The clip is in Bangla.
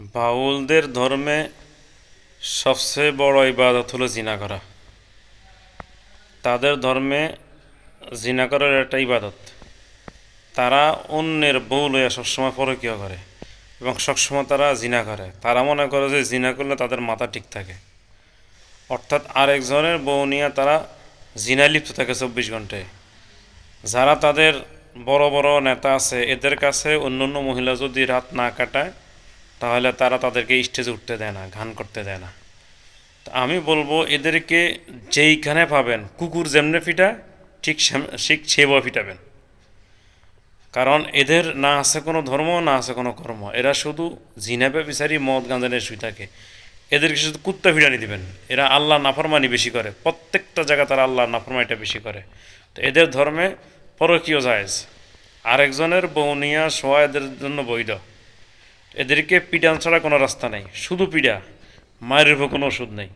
বাউলদের ধর্মে সবচেয়ে বড় ইবাদত হলো জিনা করা। তাদের ধর্মে জিনা করার একটা ইবাদত। তারা অন্যের বউ লইয়া সবসময় পরকীয় করে এবং সবসময় তারা জিনা করে। তারা মনে করে যে জিনা করলে তাদের মাথা ঠিক থাকে। অর্থাৎ আরেকজনের বউ নিয়ে তারা জিনা লিপ্ত থাকে চব্বিশ ঘন্টায়। যারা তাদের বড় বড় নেতা আছে, এদের কাছে অন্য অন্য মহিলা যদি রাত না কাটায় তাহলে তারা তাদেরকে স্টেজে উঠতে দেয় না, গান করতে দেয় না। তো আমি বলব, এদেরকে যেইখানে পাবেন, কুকুর যেমনে ফিটা, ঠিক ঠিক সেভাবে ফিটাবেন। কারণ এদের না আছে কোনো ধর্ম, না আছে কোনো কর্ম। এরা শুধু জিনাবে বিচারি মদ গাঁজানের শুই থাকে। এদেরকে শুধু কুত্তা ফিরানি দিবেন। এরা আল্লাহ নাফরমানি বেশি করে। প্রত্যেকটা জায়গা তারা আল্লাহ নাফরমানিটা বেশি করে। তো এদের ধর্মে পরকীয় জায়েজ। আরেকজনের বৌনিয়া শোয়া এদের জন্য বৈধ। এদেরকে পিডান ছাড়া কোনো রাস্তা নেই। শুধু পিডা মায়ের উপর কোনো ওষুধ নেই।